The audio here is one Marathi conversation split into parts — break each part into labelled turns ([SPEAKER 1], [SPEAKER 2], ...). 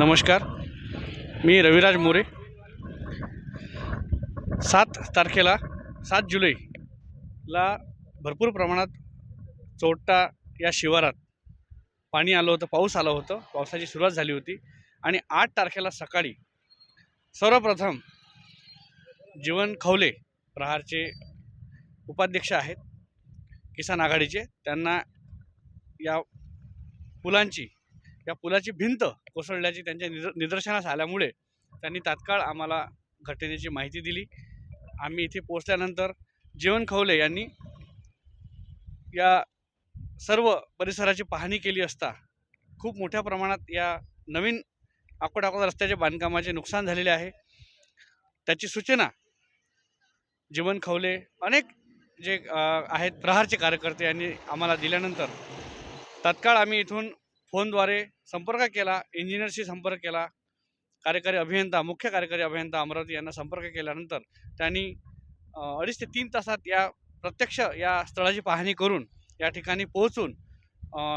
[SPEAKER 1] नमस्कार. मी रविराज मोरे. सात तारखेला सात जुलैला भरपूर प्रमाणात चोट्टा या शिवारात पाणी आलं होतं पाऊस आलं होतं पावसाची सुरुवात झाली होती आणि आठ तारखेला सकाळी सर्वप्रथम जीवन खवले प्रहारचे उपाध्यक्ष आहेत किसान आघाडीचे. त्यांना या पुलांची या पुलाची भिंत कोसळल्याची त्यांच्या निदर निदर्शनास आल्यामुळे त्यांनी तात्काळ आम्हाला घटनेची माहिती दिली. आम्ही इथे पोचल्यानंतर जीवन खवले यांनी या सर्व परिसराची पाहणी केली असता खूप मोठ्या प्रमाणात या नवीन अकोट रस्त्याच्या बांधकामाचे नुकसान झालेले आहे. त्याची सूचना जीवन खवले अनेक जे आहेत प्रहारचे कार्यकर्ते यांनी आम्हाला दिल्यानंतर तात्काळ आम्ही इथून फोनद्वारे संपर्क केला इंजिनियरशी संपर्क केला कार्यकारी अभियंता मुख्य कार्यकारी अभियंता अमरावती यांना संपर्क केल्यानंतर त्यांनी अडीच ते तीन तासात या प्रत्यक्ष या स्थळाची पाहणी करून या ठिकाणी पोहोचून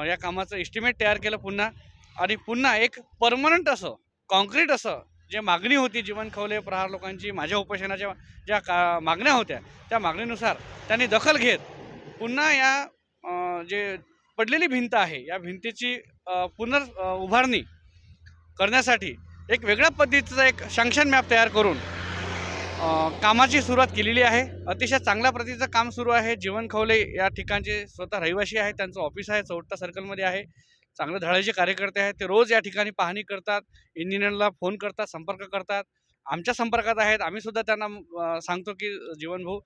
[SPEAKER 1] या कामाचं एस्टिमेट तयार केलं पुन्हा. आणि पुन्हा एक परमनंट असं कॉन्क्रीट असं जे मागणी होती जीवन खवले प्रहार लोकांची माझ्या उपोषणाच्या ज्या का मागण्या होत्या त्या मागणीनुसार त्यांनी दखल घेत पुन्हा या जे पडलेली भिंत आहे. या भिंतीची पुनर् उभारणी करण्यासाठी एक वेगळ्या पद्धतीचा एक सँक्शन मॅप तयार करून कामाची सुरुवात केलेली आहे. अतिशय चांगल्या प्रतीचं काम सुरू आहे. जीवन खवले या ठिकाणचे स्वतः रहिवासी आहेत. त्यांचं ऑफिस आहे चौट्टा सर्कलमध्ये आहे. चांगले धडाचे कार्यकर्ते आहेत. ते रोज या ठिकाणी पाहणी करतात. इंजिनियरला फोन करतात संपर्क करतात. आमच्या संपर्कात आहेत. आम्ही सुद्धा त्यांना सांगतो की जीवनभाऊ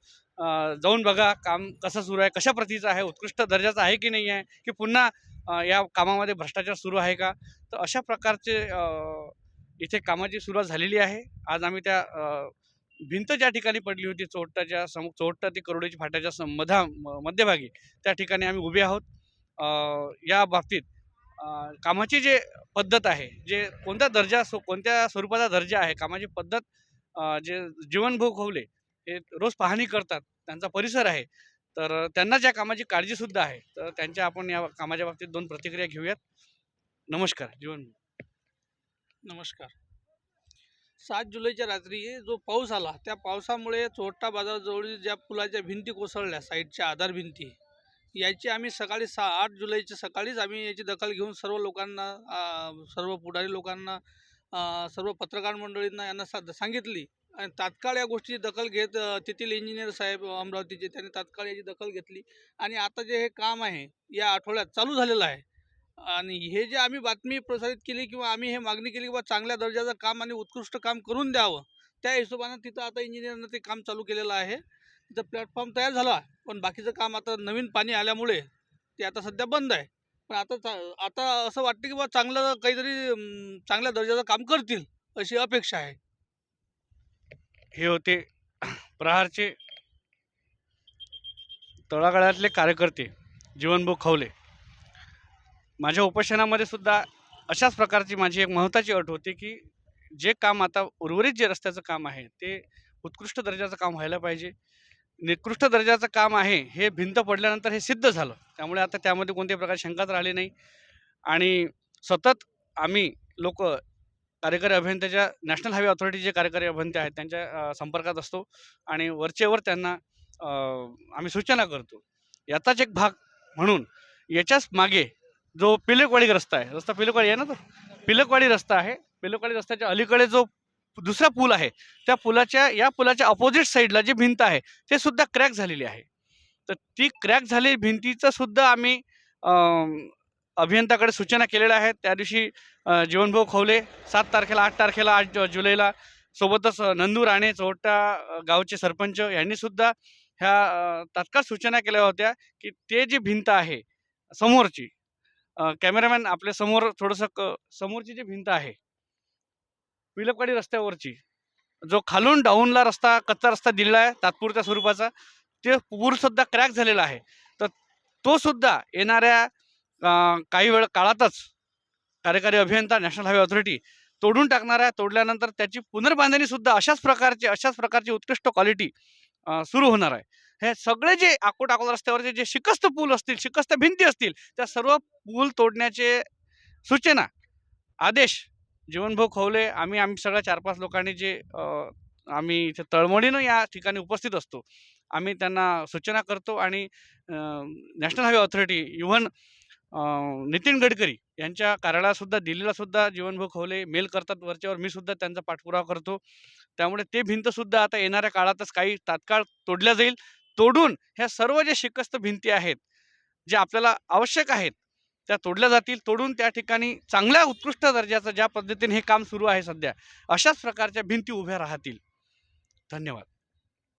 [SPEAKER 1] जाऊन बघा काम कसं सुरू आहे कशा प्रतीचं आहे उत्कृष्ट दर्जाचं आहे की नाही आहे की पुन्हा या कामामध्ये भ्रष्टाचार सुरू आहे का? तर अशा प्रकारचे इथे कामाची सुरुवात झालेली आहे. आज आम्ही त्या भिंत ज्या ठिकाणी पडली होती चोट्टाच्या सम चोट्टा ते करोडीची फाट्याच्या सम मधा म- मध्यभागी त्या ठिकाणी आम्ही उभे आहोत. या बाबतीत कामाची जे पद्धत आहे जे कोणत्या दर्जा सो कोणत्या स्वरूपाचा दर्जा आहे कामाची पद्धत जे जीवनभोग खवले हे रोज पाहणी करतात त्यांचा परिसर आहे तर त्यांना ज्या कामाची काळजीसुद्धा आहे तर त्यांच्या आपण या कामाच्या बाबतीत दोन प्रतिक्रिया घेऊयात. नमस्कार जीवन
[SPEAKER 2] नमस्कार. सात जुलैच्या रात्री जो पाऊस आला त्या पावसामुळे चोट्टा बाजाराजवळील ज्या पुलाच्या भिंती कोसळल्या साईडच्या आधार भिंती याची आम्ही सकाळी सा आठ जुलैची सकाळीच आम्ही याची दखल घेऊन सर्व लोकांना सर्व पुढारी लोकांना सर्व पत्रकार मंडळींना यांना सा सांगितली. आणि तात्काळ या गोष्टीची दखल घेत तेथील इंजिनियर साहेब अमरावतीचे त्यांनी तात्काळ याची दखल घेतली. आणि आता जे हे काम आहे या आठवड्यात चालू झालेलं आहे. आणि हे जे आम्ही बातमी प्रसारित केली किंवा आम्ही हे मागणी केली किंवा चांगल्या दर्जाचं काम आणि उत्कृष्ट काम करून द्यावं त्या हिशोबानं तिथं आता इंजिनियरनं ते काम चालू केलेलं आहे. तिथं प्लॅटफॉर्म तयार झाला पण बाकीचं काम आता नवीन पाणी आल्यामुळे ते आता सध्या बंद आहे. पण आता चा- आता असं वाटतं की बा चांगलं काहीतरी चांगल्या दर्जाचं काम करतील अशी अपेक्षा आहे.
[SPEAKER 1] हे होते प्रहारचे तळागाळातले कार्यकर्ते जीवनभाऊ खवले. माझ्या उपोषणामध्ये सुद्धा अशाच प्रकारची माझी एक महत्त्वाची अट होती की जे काम आता उर्वरित जे रस्त्याचं काम आहे ते उत्कृष्ट दर्जाचं काम व्हायला पाहिजे. निकृष्ट दर्जाचं काम आहे हे भिंत पडल्यानंतर हे सिद्ध झालं. त्यामुळे आता त्यामध्ये कोणत्याही प्रकारची शंकाच राहिली नाही. आणि सतत आम्ही लोक कार्यकारी अभियंत्याच्या नॅशनल हायवे ऑथॉरिटीचे कार्यकारी अभियंते आहेत त्यांच्या संपर्कात असतो. आणि वरचेवर त्यांना आम्ही सूचना करतो. याचाच एक भाग म्हणून याच्याच मागे जो पिलकवाडी रस्ता आहे रस्ता पिलकवाडी आहे ना तो? पिलकवाडी रस्ता आहे. पिलकवाडी रस्त्याच्या अलीकडे जो दुसरा पूल आहे. त्या पुलाच्या या पुलाच्या अपोजिट साईडला जी भिंत आहे ते सुद्धा क्रॅक झालेली आहे. तर ती क्रॅक झालेली भिंतीचं सुद्धा आम्ही अभियंताकडे सूचना केलेल्या आहेत. त्या दिवशी जीवनभाऊ खवले सात तारखेला आठ तारखेला आठ जुलैला सोबतच नंदू राणे चोट्टा गावचे सरपंच यांनी सुद्धा ह्या तात्काळ सूचना केल्या होत्या की ते जी भिंत आहे समोरची कॅमेरामॅन आपल्यासमोर थोडंसं क समोरची जी भिंत आहे विलपकाडी रस्त्यावरची. जो खालून डाऊनला रस्ता कच्चा रस्ता दिलेला आहे तात्पुरत्या स्वरूपाचा ते पूरसुद्धा क्रॅक झालेला आहे. तर तो सुद्धा येणाऱ्या काही वेळ काळातच कार्यकारी अभियंता नॅशनल हायवे ऑथॉरिटी तोडून टाकणार आहे तोडल्यानंतर त्याची पुनर्बांधणी सुद्धा अशाच प्रकारची अशाच प्रकारची उत्कृष्ट क्वालिटी सुरू होणार आहे. हे सगळे जे आकोट अकोला रस्त्यावरचे जे शिकस्त पूल असतील शिकस्त भिंती असतील त्या सर्व पूल तोडण्याचे सूचना आदेश जीवनभाऊ खवले आम्ही आम्ही सगळ्या चार पाच लोकांनी जे आम्ही इथे तळमळीनं या ठिकाणी उपस्थित असतो आम्ही त्यांना सूचना करतो आणि national highway authority even Nitin Gadkari यांच्या कार्यालयासुद्धा दिल्लीलासुद्धा जीवनभाऊ खवले मेल करतात वरच्यावर मी सुद्धा त्यांचा पाठपुरावा करतो. त्यामुळे ते भिंतसुद्धा आता येणाऱ्या काळातच काही तात्काळ तोडल्या जाईल. तोडून ह्या सर्व जे शिकस्त भिंती आहेत जे आपल्याला आवश्यक आहेत त्या तोडल्या जातील तोडून त्या ठिकाणी चांगल्या उत्कृष्ट दर्जाचं ज्या पद्धतीने हे काम सुरू आहे सध्या अशाच प्रकारच्या भिंती उभ्या राहतील. धन्यवाद.